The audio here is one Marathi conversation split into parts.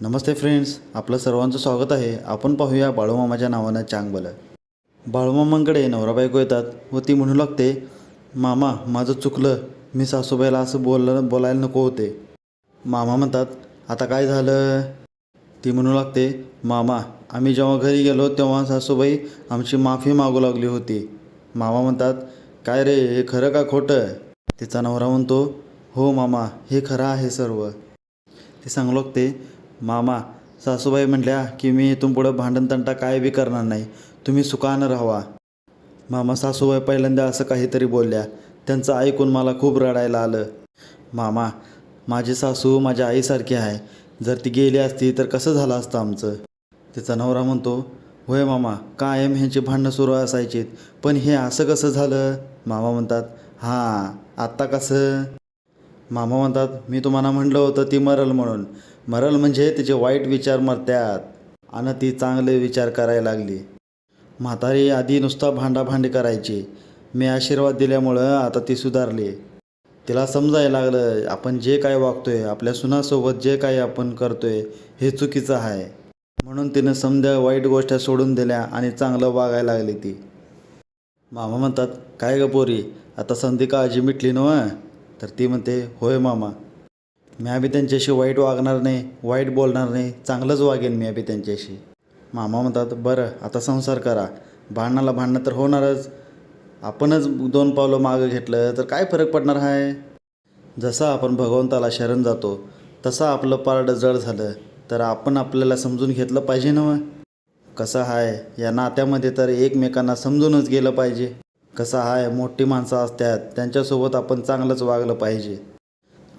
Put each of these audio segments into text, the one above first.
नमस्ते फ्रेंड्स आपलं सर्वांचं स्वागत आहे. आपण पाहूया बाळूमामाच्या नावानं चांगबलं. बाळूमामांकडे नवरा बायको येतात व ती म्हणू लागते मामा माझं चुकलं. मी सासूबाईला असं बोललं बोलायला नको होते. मामा म्हणतात आता काय झालं? ती म्हणू लागते मामा आम्ही जेव्हा घरी गेलो तेव्हा सासूबाई आमची माफी मागू लागली होती. मामा म्हणतात काय रे हे खरं का खोटं? तिचा नवरा म्हणतो हो मामा हे खरं आहे सर्व. ती सांगू लागते मामा सासूबाई म्हटल्या की मी इथून पुढं भांडणतंटा काय बी करणार नाही. तुम्ही सुखानं राहावा. मामा सासूबाई पहिल्यांदा असं काहीतरी बोलल्या. त्यांचं ऐकून मला खूप रडायला आलं. मामा माझी सासू माझ्या आईसारखी आहे. जर ती गेली असती तर कसं झालं असतं आमचं? तिचा नवरा म्हणतो होय मामा कायम ह्यांची भांडणं सुरू असायची पण हे असं कसं झालं? मामा म्हणतात हां आत्ता कसं? मामा म्हणतात मी तुम्हाला म्हटलं होतं ती मरल म्हणून. मरल म्हणजे तिचे वाईट विचार मरत्यात. आणि ती चांगले विचार करायला लागली. म्हातारी आधी नुसता भांडाभांडी करायची. मी आशीर्वाद दिल्यामुळं आता ती सुधारली. तिला समजायला लागलं आपण जे काय वागतोय आपल्या सुनासोबत जे काही आपण करतोय हे चुकीचं आहे. म्हणून तिनं समजा वाईट गोष्टी सोडून दिल्या आणि चांगलं वागायला लागली ती. मामा म्हणतात काय ग पोरी आता संधी काळजी मिटली नव तर ती म्हणते होय मामा मी आम्ही त्यांच्याशी वाईट वागणार नाही वाईट बोलणार नाही चांगलंच वागेन मी आम्ही त्यांच्याशी. मामा म्हणतात बरं आता संसार करा. भांडणाला भांडणं तर होणारच. आपणच दोन पावलं मागं घेतलं तर काय फरक पडणार आहे जसं आपण भगवंताला शरण जातो तसं आपलं पारडं जड झालं तर आपण आपल्याला समजून घेतलं पाहिजे ना मग कसं आहे या नात्यामध्ये तर एकमेकांना समजूनच गेलं पाहिजे. कसं आहे मोठी माणसं असतात त्यांच्यासोबत आपण चांगलंच वागलं पाहिजे.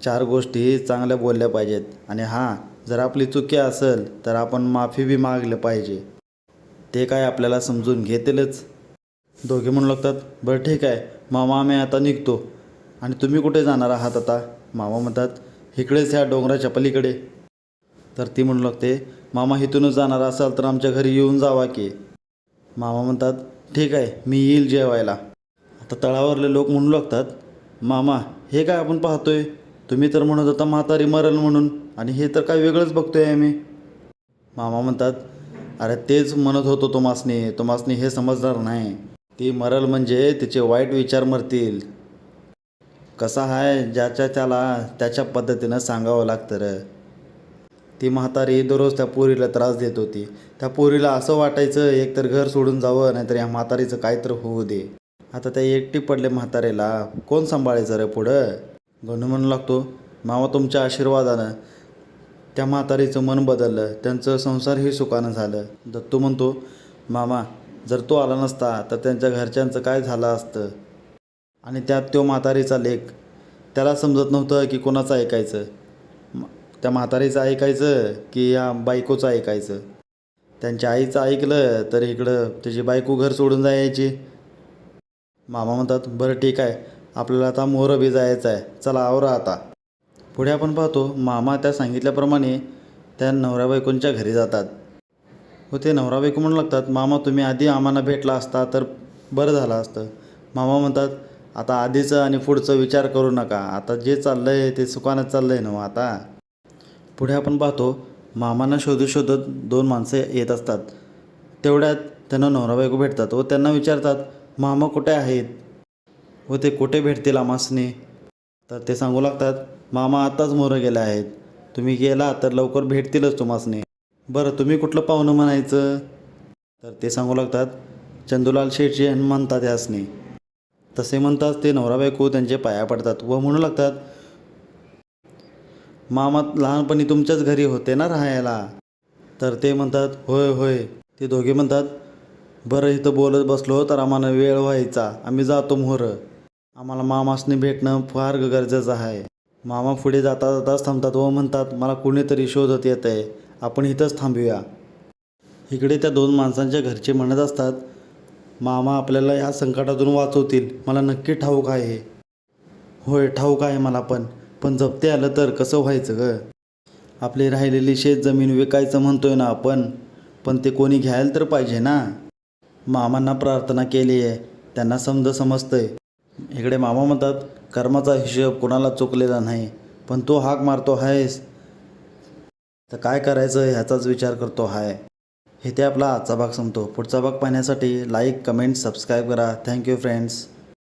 चार गोष्टी चांगल्या बोलल्या पाहिजेत. आणि हां जर आपली चुकी असेल तर आपण माफी बी मागलं पाहिजे. ते काय आपल्याला समजून घेतीलच? दोघे म्हणू लागतात बरं ठीक आहे मामा आम्ही आता निघतो. आणि तुम्ही कुठे जाणार आहात आता? मामा म्हणतात इकडेच ह्या डोंगराच्या पलीकडे. तर ती म्हणू लागते मामा इथूनच जाणार असाल तर आमच्या घरी येऊन जावा की. मामा म्हणतात ठीक आहे मी येईल जेवायला. तर तळावरले लोक म्हणू लागतात मामा हे काय आपण पाहतोय? तुम्ही तर म्हणत होता म्हातारी मरल म्हणून आणि हे तर काय वेगळंच बघतोय आम्ही. मामा म्हणतात अरे तेच म्हणत होतो तुम्हासनी तुम्हासनी हे समजणार नाही. ती मरल म्हणजे तिचे वाईट विचार मरतील. कसा आहे ज्याच्या त्याला त्याच्या पद्धतीनं सांगावं लागतं र. ती म्हातारी दररोज त्या पोरीला त्रास देत होती. त्या पोरीला असं वाटायचं एकतर घर सोडून जावं नाहीतर या म्हातारीचं काय तर होऊ दे. आता त्या एकटी पडले म्हातारेला. कोण सांभाळायचं रे पुढं? गणू म्हणू लागतो मामा तुमच्या आशीर्वादानं त्या म्हातारीचं मन बदललं त्यांचं संसारही सुखानं झालं. दत्तू म्हणतो मामा जर तो आला नसता तर त्यांच्या घरच्यांचं काय झालं असतं? आणि त्यात तो म्हातारीचा लेख. त्याला समजत नव्हतं की कोणाचं ऐकायचं. त्या म्हातारीचं ऐकायचं की या बायकोचं ऐकायचं. त्यांच्या आईचं ऐकलं तर इकडं त्याची बायको घर सोडून जायची. मामा म्हणतात बरं ठीक आहे आपल्याला आता मोहरबी जायचं आहे चला आवरा आता. पुढे आपण पाहतो मामा त्या सांगितल्याप्रमाणे त्या नवरा बायकोंच्या घरी जातात. व ते नवरा बायको म्हणू लागतात मामा तुम्ही आधी आम्हाला भेटला असता तर बरं झालं असतं. मामा म्हणतात आता आधीचं आणि पुढचं विचार करू नका. आता जे चाललं आहे ते सुखानं चाललं आहे ना आता. पुढे आपण पाहतो मामांना शोधत शोधत दोन माणसं येत असतात. तेवढ्यात त्यांना नवरा बायको भेटतात व त्यांना विचारतात मामा कुठे आहेत? व ते कुठे भेटतील आमासने? तर ते सांगू लागतात मामा आत्ताच मोरं गेले आहेत. तुम्ही गेला तर लवकर भेटतीलच तुम्हासने. बरं तुम्ही कुठलं पाहुणं म्हणायचं? तर ते सांगू लागतात चंदूलाल शेठजी आणि म्हणतात यासने. तसे म्हणताच ते नवरा बायको त्यांचे पाया पडतात व म्हणू लागतात मामा लहानपणी तुमच्याच घरी होते ना राहायला? तर ते म्हणतात होय होय. ते दोघे म्हणतात बरं इथं बोलत बसलो तर आम्हाला वेळ व्हायचा. आम्ही जातो मोहरं. आम्हाला मामासने भेटणं फार गरजेचं आहे. मामा पुढे जाता जाताच थांबतात व म्हणतात मला कुणीतरी शोधत येत आहे आपण इथंच थांबूया. इकडे त्या दोन माणसांच्या घरचे म्हणत असतात मामा आपल्याला ह्या संकटातून वाचवतील. मला नक्की ठाऊक आहे. होय ठाऊक आहे मला पण. पण जपते आलं तर कसं व्हायचं ग? आपली राहिलेली शेत जमीन विकायचं म्हणतोय ना आपण. पण ते कोणी घ्यायला तर पाहिजे ना? मामांना प्रार्थना केली आहे. त्यांना समज समजतंय. इकडे मामा म्हणतात कर्माचा हिशोब कोणाला चुकलेला नाही पण तो हाक मारतो आहेस. तर काय करायचं ह्याचाच विचार करतो हाय. ते आपला आजचा भाग संपतो. पुढचा भाग पाहण्यासाठी लाईक कमेंट सबस्क्राईब करा. Thank you friends